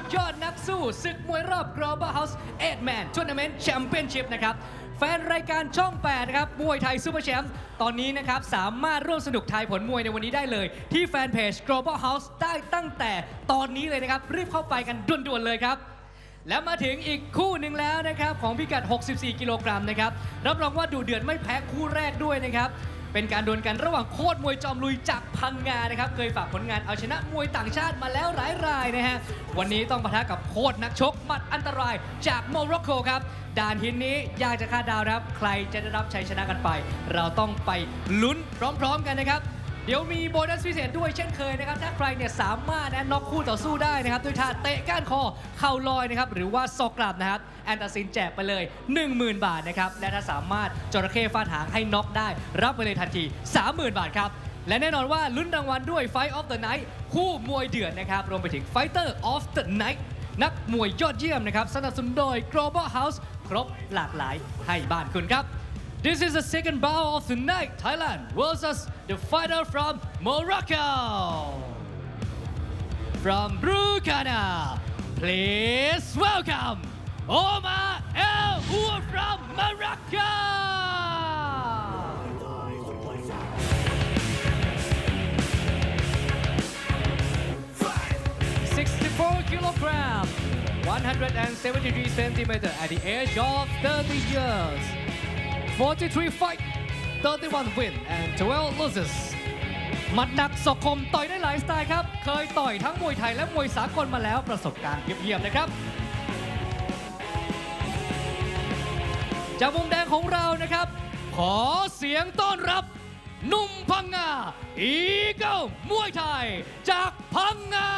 ดยอดนักสู้ศึกมวยรอบ Global House 8 Man Tournament Championship นะครับ แฟนรายการช่อง 8 นะครับ มวยไทยซูเปอร์แชมป์ตอนนี้นะครับ สามารถร่วมสนุกทายผลมวยในวันนี้ได้เลย ที่แฟนเพจ Global House ได้ตั้งแต่ตอนนี้เลยนะครับ รีบเข้าไปกันด่วนๆเลยครับแล้วมาถึงอีกคู่หนึ่งแล้วนะครับ ของพิกัด 64 กิโลกรัมนะครับ รับรองว่าดูเดือดไม่แพ้คู่แรกด้วยนะครับ เป็นการดวลกันระหว่างโคตรมวยจอมลุยจากพังงานะครับ เคยฝากผลงานเอาชนะมวยต่างชาติมาแล้วหลายรายนะฮะ วันนี้ต้องปะทะกับโคตรนักชกหมัดอันตรายจากโมร็อกโกครับ ด่านหินนี้ยากจะคาดเดาวนะครับ ใครจะได้รับชัยชนะกันไป เราต้องไปลุ้นพร้อมๆกันนะครับ ดี๋ยวมีโบนัสพิเศษด้วยเช่นเคยนะครับถ้าใครเนี่ยสามารถนะน็อกคู่ต่อสู้ได้นะครับด้วยท่าเตะก้านคอเข่าลอยนะครับหรือว่าซอกกลับนะครับแอนตาซินแจกไปเลย 10,000 บาทนะครับและถ้าสามารถจระเข้ฟาดหางให้น็อกได้ รับไปเลยทันที 30,000 บาทครับและแน่นอนว่าลุ้นรางวัลด้วย Fight of the Night คู่มวยเดือดนะครับรวมไปถึง Fighter of the Night นักมวยยอดเยี่ยมนะครับสนับสนุนโดย Global House ครบหลากหลายให้บ้านคุณครับ This is the second bout of the night. Thailand versus the fighter from Morocco. From Brukana, please welcome Omar El Our from Morocco. Sixty-four kilogram, 173 centimeter at the age of 30 years. 43 fight 31 win and 12 losses หมัดหนักศอกคมต่อยได้หลายสไตล์ครับ เคยต่อยทั้งมวยไทยและมวยสากลมาแล้วประสบการณ์เยี่ยมๆนะครับ จากมุมแดงของเรานะครับ ขอเสียงต้อนรับ หนุ่มพังงา อีเกิลมวยไทย จากพังงา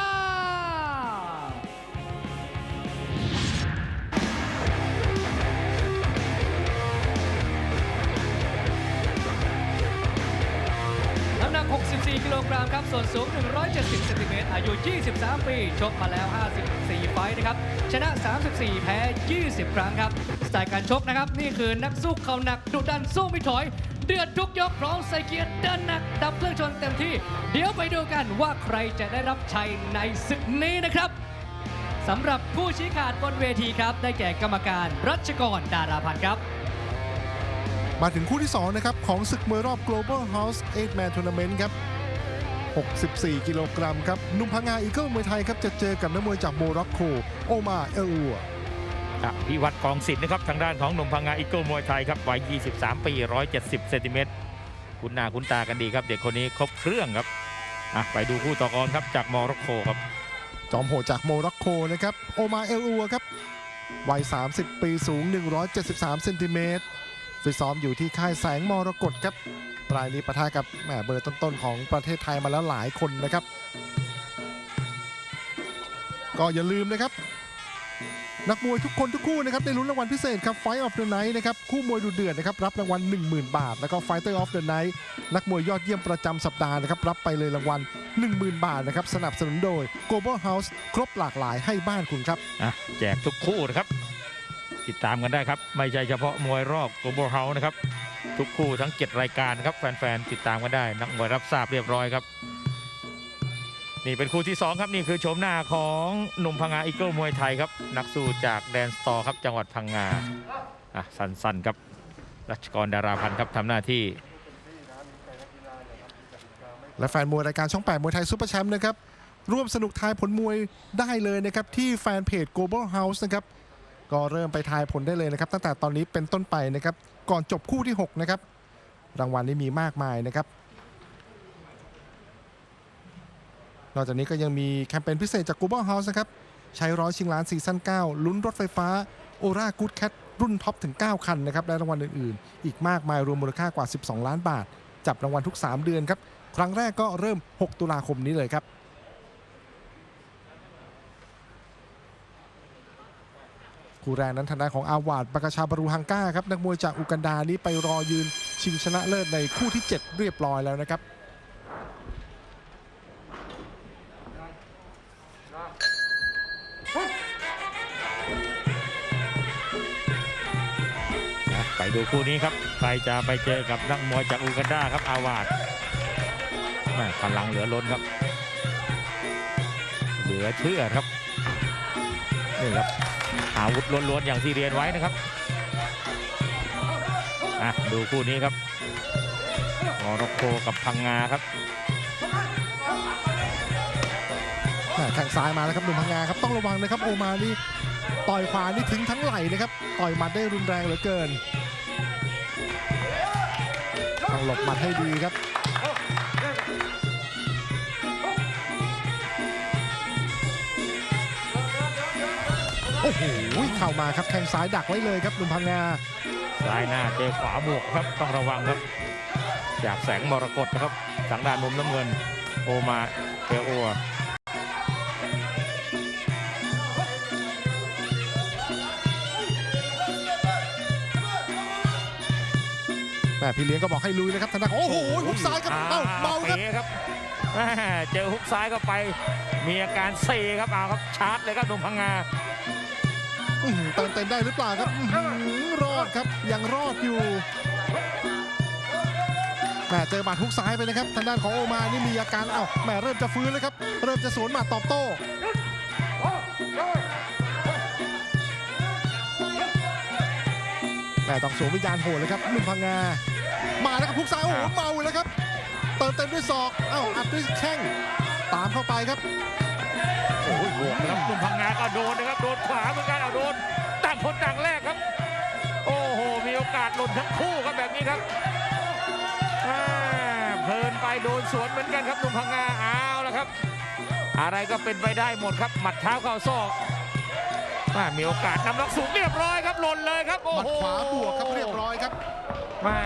64 กิโลกรัมครับ ส่วนสูง 170 เซนติเมตร อายุ 23 ปี ชกมาแล้ว 54 ไฟต์นะครับ ชนะ 34 แพ้ 20 ครั้งครับ สไตล์การชกนะครับ นี่คือนักสู้เข่าหนัก ดุดันสู้ไม่ถอย เดือดทุกยกพร้อมใส่เกียร์เดินหนัก ดับเครื่องชนเต็มที่ เดี๋ยวไปดูกันว่าใครจะได้รับชัยในศึกนี้นะครับสำหรับผู้ชี้ขาดบนเวทีครับ ได้แก่กรรมการรัชกรดาราพันธ์ครับ มาถึงคู่ที่ 2 นะครับ ของศึกมวยรอบ Global House 8 Man Tournament ครับ 64 กิโลกรัมครับหนุ่มพังงาอีเกิลมวยไทยครับ จะเจอกับนักมวยจากโมร็อกโกโอมาเอลอัวอภิวัตรกองสิทธิ์นะครับ ทางด้านของหนุ่มพังงาอีเกิลมวยไทยครับวัย 23 ปี 170 เซนติเมตรคุ้นหน้าคุ้นตากันดีครับ เด็กคนนี้ครบเครื่องครับอะไปดูคู่ต่อกรครับจากโมร็อกโกครับ จอมโหดจากโมร็อกโกนะครับโอมาเอลอัวครับวัย 30 ปีสูง 173 เซนติเมตร ฝึกซ้อมอยู่ที่ค่ายแสงมรกตครับรายนี้ปะทะกับแหมเบอร์ต้นๆของประเทศไทยมาแล้วหลายคนนะครับ ก็อย่าลืมนะครับ นักมวยทุกคนทุกคู่นะครับได้ลุ้นรางวัลพิเศษครับ Fight of the Night นะครับคู่มวยดูเดือดนะครับรับรางวัล 10,000 บาท แล้วก็ Fighter of the Night นักมวยยอดเยี่ยมประจำสัปดาห์นะครับรับไปเลยรางวัล 10,000 บาทนะครับสนับสนุนโดย Global House ครบหลากหลายให้บ้านคุณครับอะแจกทุกคู่นะครับ ติดตามกันได้ครับ ไม่ใช่เฉพาะมวยรอบ Global House นะครับ ทุกคู่ทั้ง 7 รายการครับ แฟนๆ ติดตามกันได้ นักมวยรับทราบเรียบร้อยครับ นี่เป็นคู่ที่ 2 ครับ นี่คือโฉมหน้าของหนุ่มพังงาอีเกิลมวยไทยครับ นักสู้จากแดนสตอร์ครับจังหวัดพังงาอะสั้นๆครับรัชกรดาราพันธ์ครับทำหน้าที่และแฟนมวยรายการช่อง 8 มวยไทยซุปเปอร์แชมป์นะครับ ร่วมสนุกทายผลมวยได้เลยนะครับ ที่แฟนเพจ Global House นะครับ ก็เริ่มไปทายผลได้เลยนะครับ ตั้งแต่ตอนนี้เป็นต้นไปนะครับ ก่อนจบคู่ที่ 6 นะครับ รางวัลนี้มีมากมายนะครับ นอกจากนี้ก็ยังมีแคมเปญพิเศษจาก Global House นะครับ ใช้ร้อยชิงล้านซีซั่น9 ลุ้นรถไฟฟ้า o r a Good Cat รุ่นท็อปถึง 9 คันนะครับและรางวัลอื่นๆ อีกมากมายรวมมูลค่ากว่า 12 ล้านบาท จับรางวัลทุก 3 เดือนครับ ครั้งแรกก็เริ่ม 6 ตุลาคมนี้เลยครับ คู่แรกนั้นทางด้านของอาวาดบากชาบารูฮังก้าครับนักมวยจากอุกันดานี้ไปรอยืนชิงชนะเลิศในคู่ที่ 7 เรียบร้อยแล้วนะครับไปดูคู่นี้ครับใครจะไปเจอกับนักมวยจากอูกันดาครับอาวาดแม่พลังเหลือล้นครับ เหลือเชื่อครับนี่ครับ อาวุธล้วนๆอย่างที่เรียนไว้นะครับอะดูคู่นี้ครับมอร็อกโกกับพังงาครับแม่แข้งซ้ายมาแล้วครับหนุ่มพังงาครับต้องระวังนะครับโอมานี่ต่อยขวานี่ถึงทั้งไหล่นะครับต่อยหมัดได้รุนแรงเหลือเกินต้องหลบหมัดให้ดีครับ โอ้โหเข้ามาครับแข้งซ้ายดักไว้เลยครับหนุ่มพังงาซ้ายหน้าเจอขวาบวกครับต้องระวังครับ จากแสงมรกตนะครับทางด้านมุมน้ำเงิน โอมาเทโอแม่พี่เลี้ยงก็บอกให้ลุยนะครับธนาโอ้โหหุกซ้ายครับเอ้าเมาครับป๋ครับแม่เจอฮุกซ้ายเข้าไป มีอาการเซครับเอาครับชาร์จเลยครับหนุ่มพังงา อื้อหือเติมเต็มได้หรือเปล่าครับอื้อหือรอดครับยังรอดอยู่แหม่เจอหมัดฮุกซ้ายไปนะครับทางด้านของโอมานี่มีอาการเอ้าแหม่เริ่มจะฟื้นแล้วครับ เริ่มจะสวนหมัดตอบโต้แหม่ต้องสวมวิญญาณโหดเลยครับหนุ่มพังงามาแล้วครับฮุกซ้ายโอ้โหเมาแล้วครับเติมเต็มด้วยศอกเอ้าอัดด้วยแข้งตามเข้าไปครับ โอ้ยบวกนะครับหนุ่มพังงาก็โดนนะครับ โดนขวาเหมือนกันเอาโดนาสหล่นทั้งคู่ครับแบบนี้ครับอ่าเพลินไปโดนสวนเหมือนกันครับหนุ่มพังงาเอาแล้วครับ อะไรก็เป็นไปได้หมดครับ หมัดเท้าเข้าซอกอ่ามีโอกาสนำล็อกสูงเรียบร้อยครับหล่นเลยครับโอ้หมัดโหขวาบวกครับเรียบร้อยครับมา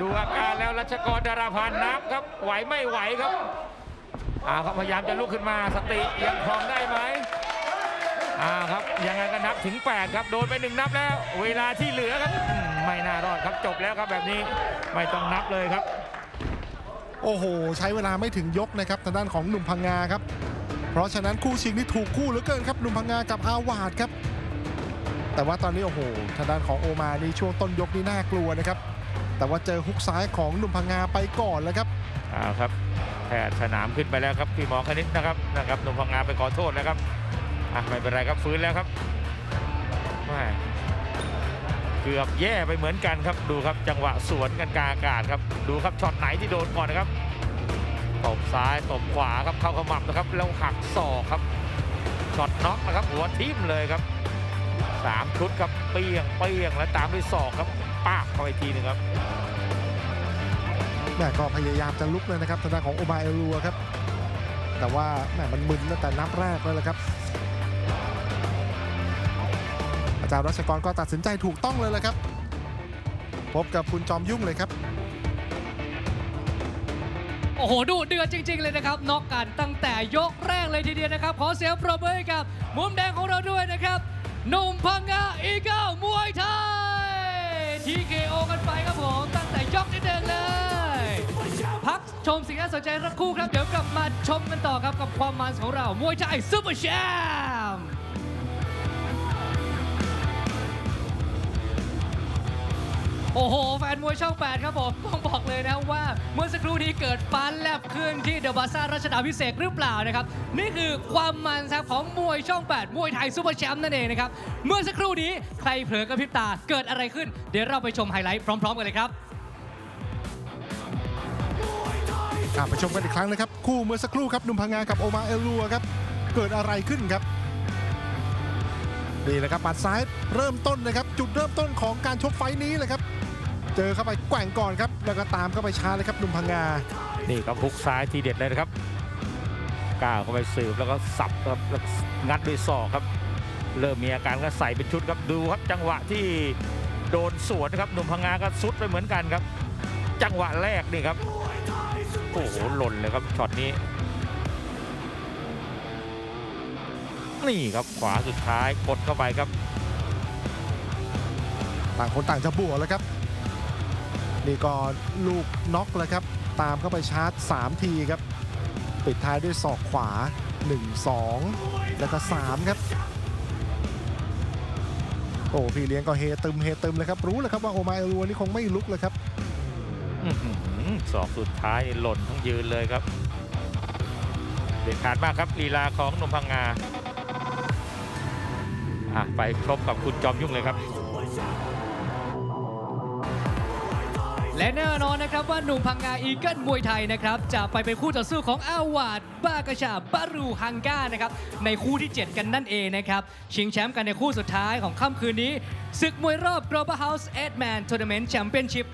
ดูอาการแล้วรัชกรดาราพันธ์นับครับไหวไม่ไหวครับอ่าครับพยายามจะลุกขึ้นมาสติยังครองได้ไหมอ่าครับยังไงก็นับถึง 8 ครับ โดนไปหนึ่งนับแล้ว เวลาที่เหลือครับอืม ไม่น่ารอดครับจบแล้วครับแบบนี้ไม่ต้องนับเลยครับ โอ้โห ใช้เวลาไม่ถึงยกนะครับทางด้านของหนุ่มพังงาครับ เพราะฉะนั้นคู่ชิงนี่ถูกคู่เหลือเกินครับหนุ่มพังงากับอาวาดครับ แต่ว่าตอนนี้โอ้โหทางด้านของโอมานี่ช่วงต้นยกนี่น่ากลัวนะครับ แต่ว่าเจอฮุกซ้ายของหนุ่มพังงาไปก่อนแล้วครับเอ้าวครับแพทย์สนามขึ้นไปแล้วครับพี่หมอคณิตนะครับนะครับหนุ่มพังงาไปขอโทษแล้วครับอะไม่เป็นไรครับฟื้นแล้วครับแม่ เกือบแย่ไปเหมือนกันครับดูครับจังหวะสวนกันกลางอากาศครับ ดูครับช็อตไหนที่โดนก่อนนะครับตบซ้ายตบขวาครับเข้าขมับนะครับแล้วหักศอกครับช็อตน็อกนะครับหัวทิ่มเลยครับสามชุดครับเปี้ยงเปี้ยงแล้วตามด้วยศอกครับปาเข้าไปทีหนึ่งครับแม่ก็พยายามจะลุกเลยนะครับทางด้านของโอมาเอลัวครับ แต่ว่าแม่มันมึนตั้งแต่นับแรกแล้วละครับ จารย์รัชกรก็ตัดสินใจถูกต้องเลยแหละครับ พบกับคุณจอมยุ่งเลยครับ โอ้โห ดูเดือดจริง ๆ เลยนะครับน็อกกันตั้งแต่ยกแรกเลยทีเดียวนะครับ ขอเสียงปรบมือให้กับมุมแดงของเราด้วยนะครับหนุ่มพังงาอีเก้ามวยไทยทีเคโอกันไปครับผมตั้งแต่ยกที่หนึ่งเลย พักชมสิ่งน่าสนใจสักคู่ครับ เดี๋ยวกลับมาชมกันต่อครับกับความมันของเรามวยไทยซุปเปอร์แชม โอ้โห แฟนมวยช่อง8ครับผมต้องบอกเลยนะว่าเมื่อสักครู่นี้เกิดฟันแลบขึ้นที่เดอะบาซ่ารัชดาพิเศษหรือเปล่านะครับ นี่คือความมันครับของมวยช่อง 8 มวยไทยซูเปอร์แชมป์นั่นเองนะครับ เมื่อสักครู่นี้ใครเผลอกระพริบตาเกิดอะไรขึ้น เดี๋ยวเราไปชมไฮไลท์พร้อม ๆ กันเลยครับกลับไปชมกันอีกครั้งนะครับ คู่เมื่อสักครู่ครับหนุ่มพังงากับโอมาเอลัวครับเกิดอะไรขึ้นครับนี่แหละครับปัดซ้ายเริ่มต้นนะครับ จุดเริ่มต้นของการชกไฟนี้เลยครับ เจอเข้าไปแกว่งก่อนครับ แล้วก็ตามเข้าไปช้าเลยครับหนุ่มพังงา นี่ครับฮุกซ้ายทีเด็ดเลยนะครับก้าวเข้าไปสืบแล้วก็สับครับแล้วงัดด้วยศอกครับ เริ่มมีอาการก็ใส่เป็นชุดครับดูครับจังหวะที่โดนสวนนะครับหนุ่มพังงาก็ซุดไปเหมือนกันครับ จังหวะแรกนี่ครับโอ้โหหล่นเลยครับช็อตนี้นี่ครับขวาสุดท้ายกดเข้าไปครับ ต่างคนต่างจะบวกแล้วครับนี่ก็ลูกน็อกแล้วครับตามเข้าไปชาร์จ 3 ทีครับ ปิดท้ายด้วยศอกขวา 1 2 แล้วก็ 3 ครับ โอ้พี่เลี้ยงก็เฮตึมเฮตึมเลยครับ รู้เลยครับว่าโอมาเอลัวนี่คงไม่ลุกเลยครับอื้อหือศอกสุดท้ายหล่นทั้งยืนเลยครับ เด็ดขาดมากครับลีลาของนมพังงาอะไปพบกับคุณจอมยุ่งเลยครับ และแน่นอนนะครับว่าหนุ่มพังงาอีเกิลมวยไทยนะครับจะไปเป็นคู่ต่อสู้ของอาวาดบากาชาบารูฮังก้านะครับในคู่ที่ 7 กันนั่นเองนะครับชิงแชมป์กันในคู่สุดท้ายของค่ำคืนนี้ศึกมวยรอบ Global House 8 Man Tournament Championship